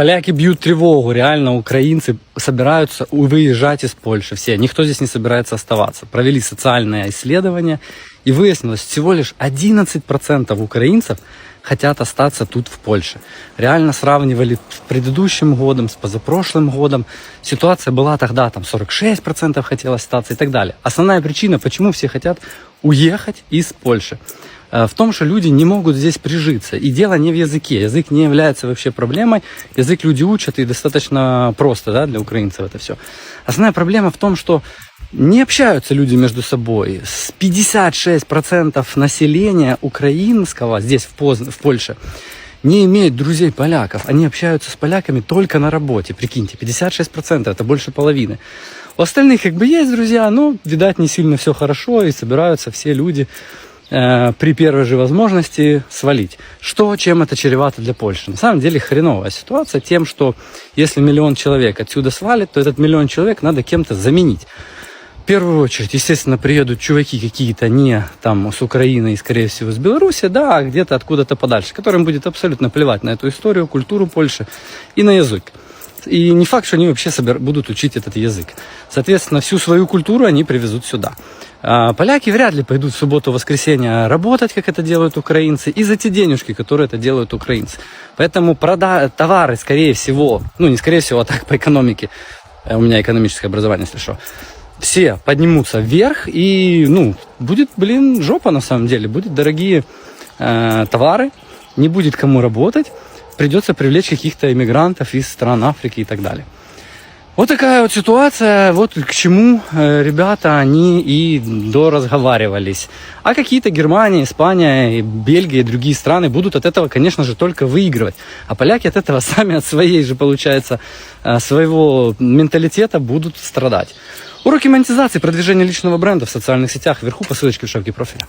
Поляки бьют тревогу, реально украинцы собираются выезжать из Польши, все, никто здесь не собирается оставаться. Провели социальное исследование, и выяснилось, всего лишь 11% украинцев хотят остаться тут в Польше. Реально сравнивали с предыдущим годом, с позапрошлым годом. Ситуация была тогда, там 46% хотелось остаться и так далее. Основная причина, почему все хотят уехать из Польши в том, что люди не могут здесь прижиться. И дело не в языке. Язык не является вообще проблемой. Язык люди учат, и достаточно просто да, для украинцев это все. Основная проблема в том, что не общаются люди между собой. С 56% населения украинского здесь, в, Поз... в Польше, не имеют друзей поляков. Они общаются с поляками только на работе. Прикиньте, 56%, это больше половины. У остальных как бы есть друзья, но, видать, не сильно все хорошо, и собираются все люди э, при первой же возможности свалить. Что, чем это чревато для Польши? На самом деле хреновая ситуация тем, что если миллион человек отсюда свалит, то этот миллион человек надо кем-то заменить. В первую очередь, естественно, приедут чуваки какие-то не там с Украины и, скорее всего, с Беларуси, да, а где-то откуда-то подальше, которым будет абсолютно плевать на эту историю, культуру Польши и на язык. И не факт, что они вообще собер- будут учить этот язык. Соответственно, всю свою культуру они привезут сюда. А поляки вряд ли пойдут в субботу-воскресенье работать, как это делают украинцы, и за те денежки, которые это делают украинцы. Поэтому прода- товары, скорее всего, ну не скорее всего, а так по экономике, э, у меня экономическое образование, если что, все поднимутся вверх, и, ну, будет, блин, жопа на самом деле. Будут дорогие э, товары, не будет кому работать, придется привлечь каких-то иммигрантов из стран Африки и так далее. Вот такая вот ситуация, вот к чему э, ребята, они и доразговаривались. А какие-то Германия, Испания, и Бельгия и другие страны будут от этого, конечно же, только выигрывать. А поляки от этого сами, от своей же, получается, э, своего менталитета будут страдать. Уроки монетизации, продвижения личного бренда в социальных сетях вверху по ссылочке в шапке профиля.